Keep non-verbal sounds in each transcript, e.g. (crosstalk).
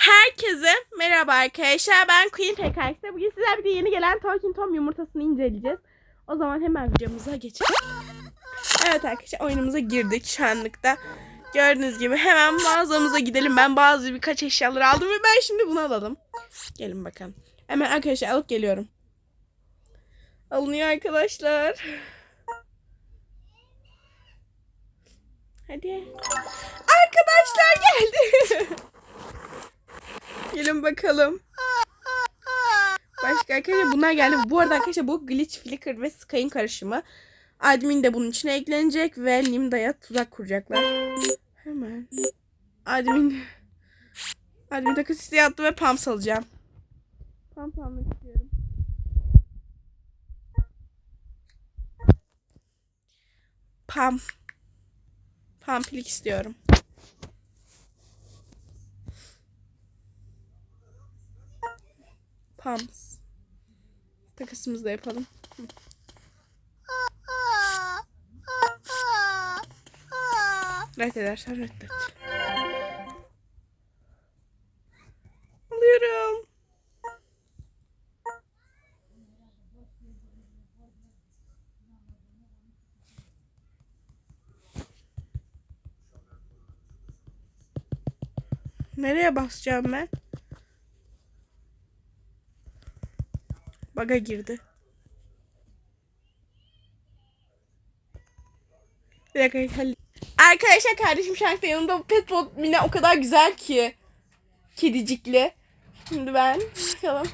Herkese merhaba arkadaşlar. Ben Queen PKX'de. Bugün sizler bir de yeni gelen Talking Tom yumurtasını inceleyeceğiz. O zaman hemen videomuza geçelim. Evet arkadaşlar oyunumuza girdik şu anlıkta. Gördüğünüz gibi hemen mağazamıza gidelim. Ben bazı birkaç eşyaları aldım ve ben şimdi bunu alalım. Gelin bakalım. Hemen arkadaşlar alıp geliyorum. Alınıyor arkadaşlar. Hadi. Arkadaşlar geldi. Bakalım. Başka arkadaşlar bunlar geldi. Bu arada arkadaşlar bu Glitch, Flicker ve Sky'ın karışımı. Admin de bunun içine eklenecek ve Limda'ya tuzak kuracaklar. Hemen. Admin. Admin takas isteği attı ve Pumps alacağım. Pumps almak istiyorum. Pump. Pampilik istiyorum. Pumps. Takasımızı da yapalım. Hı. Reddedersen reddet. Alıyorum. Nereye basacağım ben? Baga girdi. Bir dakika. Arkadaşlar kardeşim anda yanımda bu petbol mine o kadar güzel ki. Kedicikli. Şimdi ben bakalım.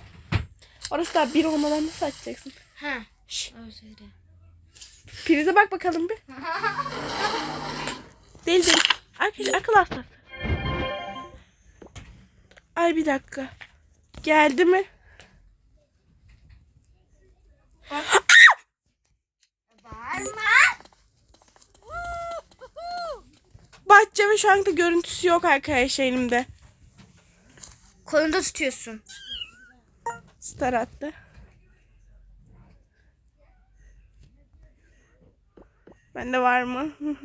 Orası da bir olmadan nasıl açacaksın? Ha. Prize bak bakalım bir. (laughs) Değil değil. Arkadaşlar akıl hastası. Ay bir dakika. Geldi mi? Bahçe ve şu anda görüntüsü yok arkadaşlar elimde. Kolunda tutuyorsun. Star attı. Bende var mı? (laughs)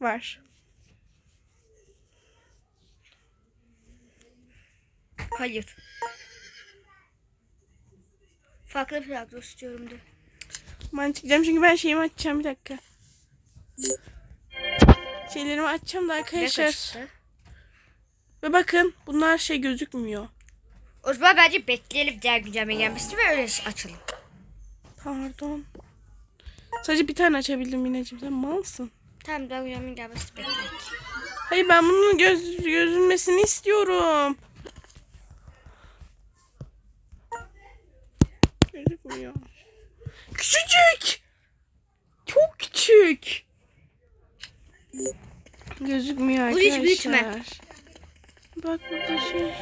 var. Hayır. Farklı bir plakta tutuyorum de. Ben çıkacağım çünkü ben şeyimi açacağım bir dakika. Şeylerimi açacağım da arkadaşlar. Ve bakın bunlar şey gözükmüyor. O zaman bence bekleyelim diğer güncelleme gelmesini ve öyle açalım. Pardon. Sadece bir tane açabildim Mineciğim. Sen mal mısın? Tamam daha güncelleme gelmesini bekleyelim. Hayır ben bunun göz, gözünmesini istiyorum. Gözükmüyor. Küçücük. Çok küçük. Gözükmüyor arkadaşlar. hiç büyütme. Bak burada şey.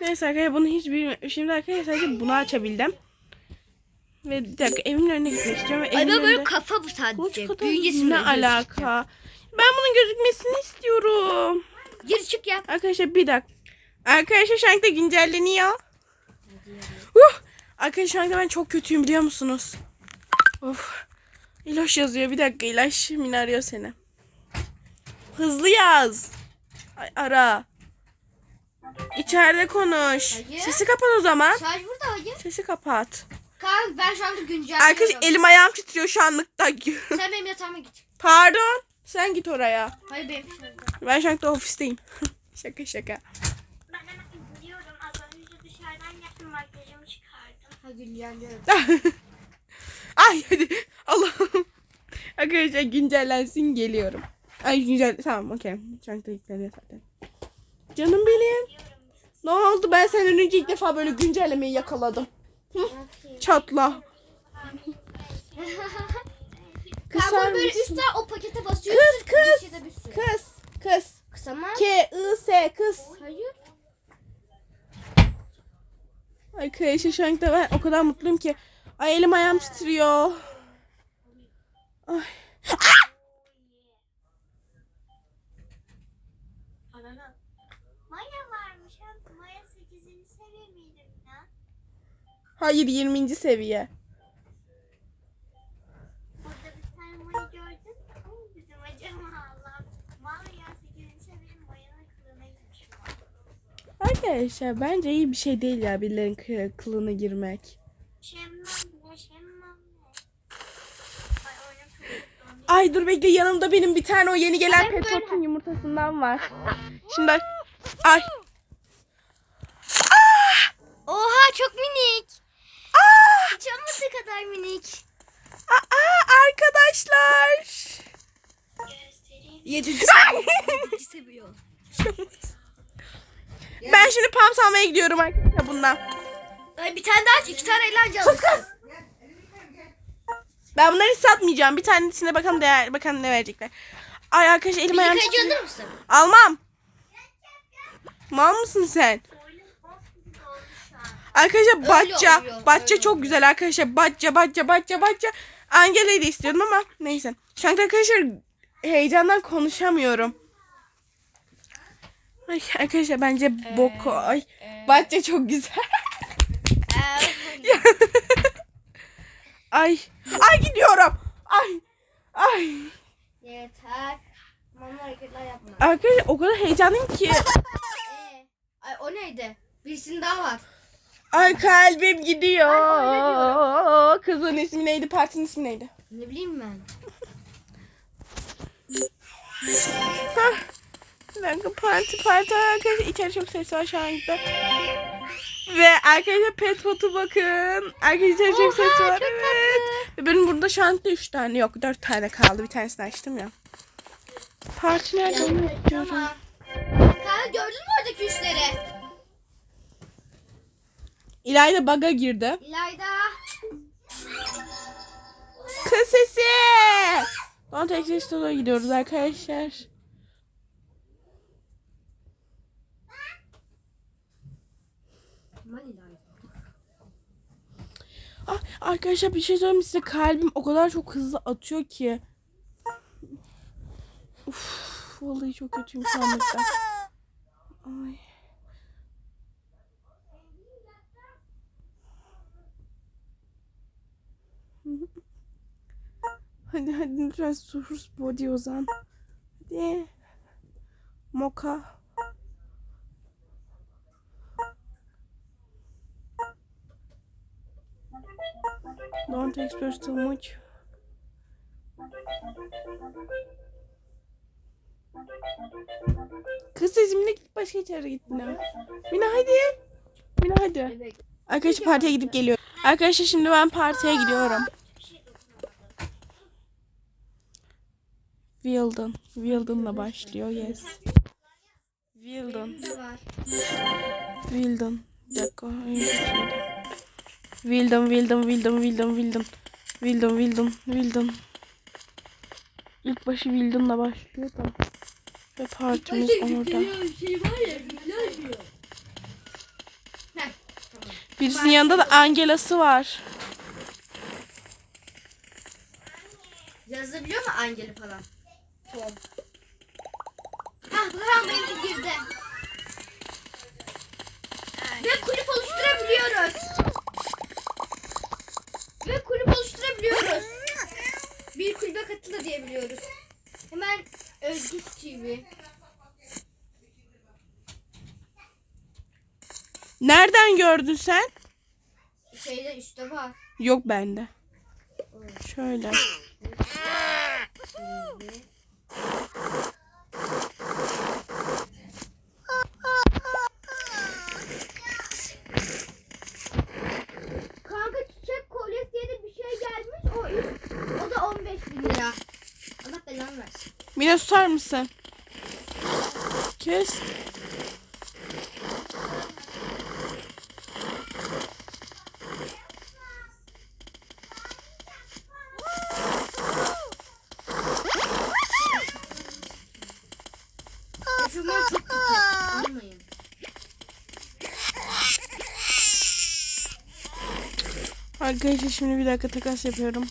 Neyse arkadaşlar bunu hiç bilmiyorum. Şimdi arkadaşlar sadece bunu açabildim. Ve bir dakika evimin önüne gitmek istiyorum. Ay ben böyle kafa bu sadece. kadar Büyüncesi ne alaka? Ben bunun gözükmesini istiyorum. Gir çık yap. Arkadaşlar bir dakika. Arkadaşlar şu anda güncelleniyor. Uh! Arkadaşlar şu ben çok kötüyüm biliyor musunuz? Of. İlaç yazıyor. Bir dakika İlaç Mine arıyor seni. Hızlı yaz. Ay, ara. İçeride konuş. Hayır. Sesi kapat o zaman. Sadece burada hayır. Sesi kapat. Kanka ben şu anda güncelleniyorum. Arkadaşlar elim ayağım titriyor şu anlıkta. (laughs) Sen benim yatağıma git. Pardon. Sen git oraya. Hayır benim. Ben şu anda ofisteyim. (laughs) şaka şaka. Ben hemen izliyorum. Az önce dışarıdan yaptım makyajımı çıkardım. Ha güncelliyorum. (laughs) Ay hadi. Allah'ım. Arkadaşlar güncellensin geliyorum. Ay güncel tamam okey. Çanta yükleniyor zaten. Canım benim. Ne oldu? Ben senden önce ilk defa böyle güncellemeyi yakaladım. Hı? Çatla. (laughs) Kanka böyle üstten o pakete basıyorsun. Kız kız. Kız. Kız. Kısa mı? K I S kız. Hayır. Arkadaşlar şu anda ben o kadar mutluyum ki. Ay elim ayağım titriyor. Ay. Maya varmış. ha. Maya 8. seviye miydi ya? Hayır 20. seviye. Burada bir tane Maya gördün mü? Ay, Bizim acaba Allah. Maya 8. seviye Maya'nın kılığına gitmiş. Arkadaşlar bence iyi bir şey değil ya birilerinin kı- kılığına girmek. Ay dur bekle yanımda benim bir tane o yeni gelen Petot'un yumurtasından var. (gasps) Şimdi ay Oha çok minik. Hiç olmadığı kadar minik. aa, arkadaşlar. Yedinci (laughs) seviyor. (laughs) Ben şimdi pam salmaya gidiyorum arkadaşlar bundan. Ay bir tane daha aç. iki tane eğlence alın. Ben bunları hiç satmayacağım. Bir tanesine bakalım değer, bakalım ne verecekler. Ay arkadaşlar elim ayağım Yıkayıcı titriyor. alır mısın? Almam. Mal mısın sen? Arkadaşlar Batça. oluyor, Batça öyle çok güzel arkadaşlar. Batça, Batça, Batça, Batça. Angela'yı da istiyordum ama neyse. Şu an arkadaşlar heyecandan konuşamıyorum. Ay arkadaşlar bence boko. Ay Batça çok güzel. (laughs) ay. Ay gidiyorum. Ay. Ay. Yeter. Mama hareketler yapma. Arkadaşlar o kadar heyecanlıyım ki. (laughs) Ee, ay o neydi? Birisinin daha var. Ay kalbim gidiyor. Kızın ismi neydi? Partinin ismi neydi? Ne bileyim ben. Dakika parti parti arkadaşlar içeri çok ses var şu anda. Ve arkadaşlar pet foto bakın. Arkadaşlar çok ses var. Evet. Ve benim burada şu anda 3 tane yok 4 tane kaldı. Bir tanesini açtım ya. Parti nerede onu bekliyorum. Kanka gördün mü oradaki üstleri? İlayda baga girdi. İlayda. Kız sesi. Don't Exist gidiyoruz arkadaşlar. Aman İlayda. Ah, arkadaşlar bir şey söyleyeyim size kalbim o kadar çok hızlı atıyor ki. Uf, vallahi çok kötüyüm şu anda. Ay. Hadi hadi lütfen Surus Body Ozan. Hadi. Moka. Don't expect too much. Kız sesimle git başka içeri git Mina. Mina hadi. Mina hadi. Evet. Arkadaşlar partiye gidip geliyorum. Arkadaşlar şimdi ben partiye gidiyorum. Wilden. Wilden'la başlıyor. Yes. Wilden. Wilden. Bir dakika. hayır, şöyle. Wilden, Wilden, Wilden, Wilden, Wilden. Wilden, Wilden, Wilden. İlk başı Wilden'la başlıyor da. Ve partimiz orada. Şey. Birisinin yanında da Angela'sı var. Yazabiliyor mu Angeli falan? Tom. Ah bu hemen benimki girdi. Ve kulüp oluşturabiliyoruz. Ve kulüp oluşturabiliyoruz. Bir kulübe katılı diyebiliyoruz. Hemen Özgür TV. Nereden gördün sen? Şeyde üstte var. Yok bende. Şöyle. Kanka çiçek kolyesi diye de bir şey gelmiş. O, üst, o da 15 bin lira. Allah belanı Mine susar mısın? Kes. Eşofman çok kötü. Almayın. Arkadaşlar şimdi bir dakika takas yapıyorum.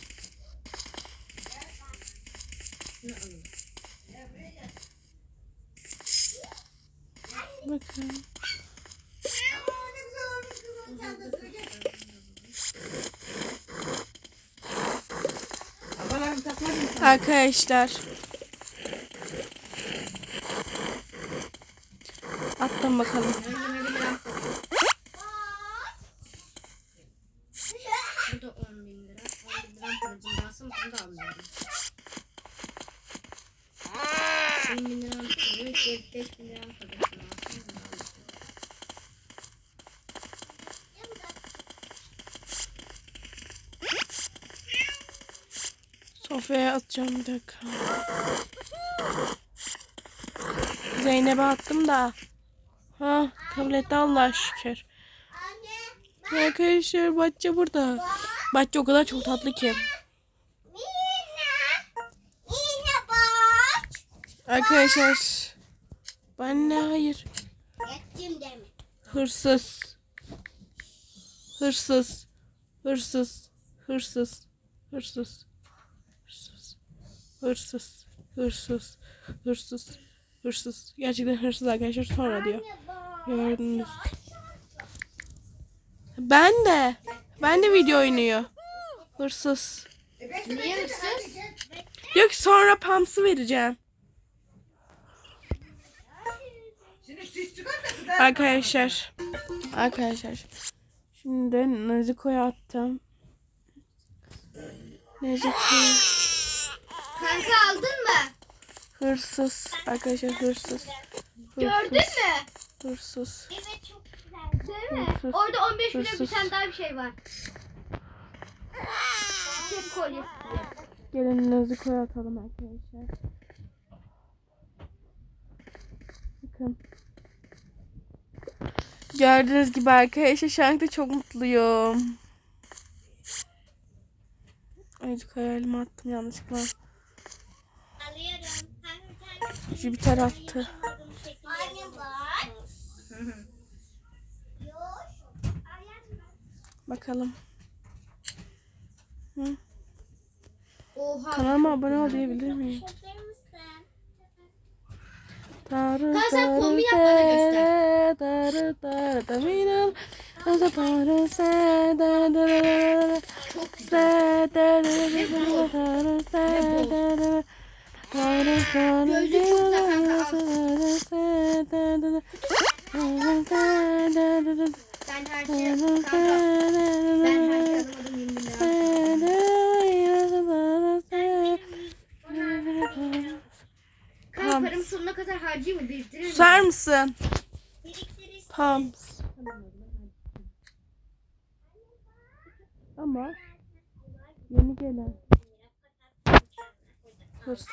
Arkadaşlar. Attım bakalım. Önce Mehmet'in 45 bin lira kadar. Sofya'ya atacağım bir dakika. Zeynep'e attım da. Ha tablette Allah şükür. Arkadaşlar Batça burada. Batça o kadar çok tatlı ki. Arkadaşlar. Ben ne hayır. Hırsız. Hırsız. Hırsız. Hırsız. Hırsız. Hırsız. Hırsız. Hırsız. Hırsız. Gerçekten hırsız arkadaşlar sonra diyor. Gördünüz. Ben de. Ben de video oynuyor. Hırsız. Niye hırsız? Yok sonra pamsı vereceğim. Arkadaşlar. Arkadaşlar. Şimdi Neziko'ya attım. Neziko. Kanka aldın mı? Hırsız. Arkadaşlar hırsız. Gördün mü? Hırsız. Evet çok güzel. Değil mi? Hırsız. Orada 15 bin lira bir Hırsız. tane daha bir şey var. Çiçek kolyesi. Gelin Neziko'ya atalım arkadaşlar. Bakın. Gördüğünüz gibi arkadaşlar şu anda çok mutluyum. Neziko'ya elime attım yanlışlıkla ucu bir tarafta. Bakalım. Hı? Oha. Kanalıma abone ol diyebilir miyim? Tarı tarı tere tarı tarı taminal Nasıl parı se tarı tarı tarı se tarı tarı tarı se tarı Gözlük çok güzel kanka, al. tarı se, tarı tarı tarı Ben her şeyi kanka. Ben her şeyi alamadım 20 bin lira. Kanka Tamam. paramı sonuna kadar harcayayım mı? Biriktirir miyim? Susar mısın? Pams. Ama yeni gelen Hırsız.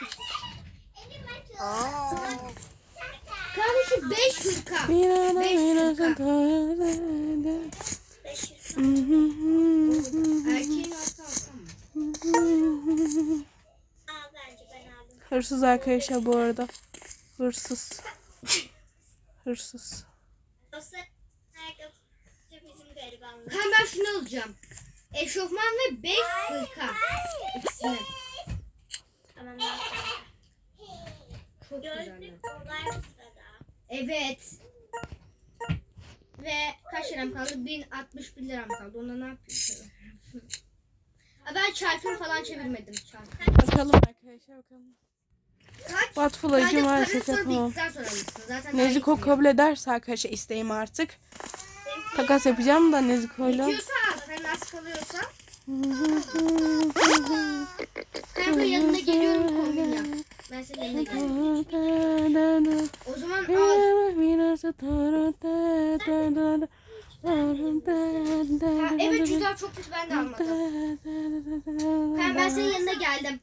Kardeşim 5 hırka. 5 hırka. Erkeğin Hırsız arkadaşlar bu arada. Hırsız. Hırsız. Kanka ben şunu alacağım. Eşofman ve 5 hırka. İkisini. Evet. Ve kaç liram kaldı? 1061 liram kaldı. Onda ne yapayım? ben çarpım falan çevirmedim. Çarpım. Bakalım arkadaşlar bakalım. Kaç? Batfulacı maalesef yapamam. Neziko kabul ederse arkadaşlar isteğim artık. Takas yapacağım da Neziko'yla. İtiyorsa sen nasıl kalıyorsa. Kanka yanına geliyorum kombin yap. Ben senin yanına geliyorum. O zaman al. Ha, evet cüzdan çok kötü ben de almadım. Kanka ben senin yanına geldim.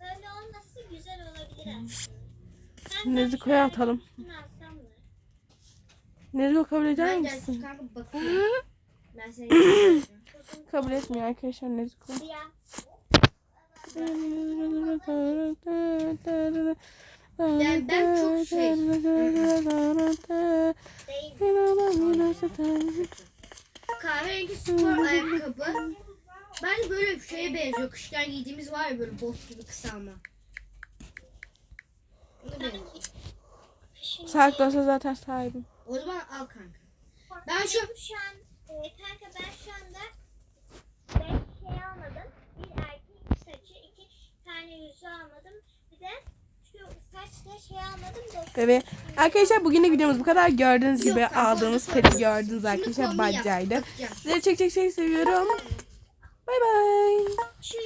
Böyle olması güzel olabilir aslında. Atalım. Nezuko kabul eder misin? kanka bakıyorum. (laughs) Ben geleceğim. (clears throat) Kabul etmiyor arkadaşlar Nezuko. Yani ben çok şey-. Kahverengi spor ayakkabı. Bence böyle bir şeye benziyor. Kışken giydiğimiz var ya böyle bot gibi kısa ama. Sağlıklı olsa zaten sahibim. O zaman al kanka. Ben şu ee, kanka ben şu anda ben şey almadım. Bir erkek saçı, iki tane yüzü almadım. Bir de şu şey almadım da. Evet. Arkadaşlar bugünlük videomuz bu kadar. Gördüğünüz gibi Yok, aldığımız peri gördüğünüz arkadaşlar baccaydı. Sizleri çek çek çek seviyorum. Bay bay. Şu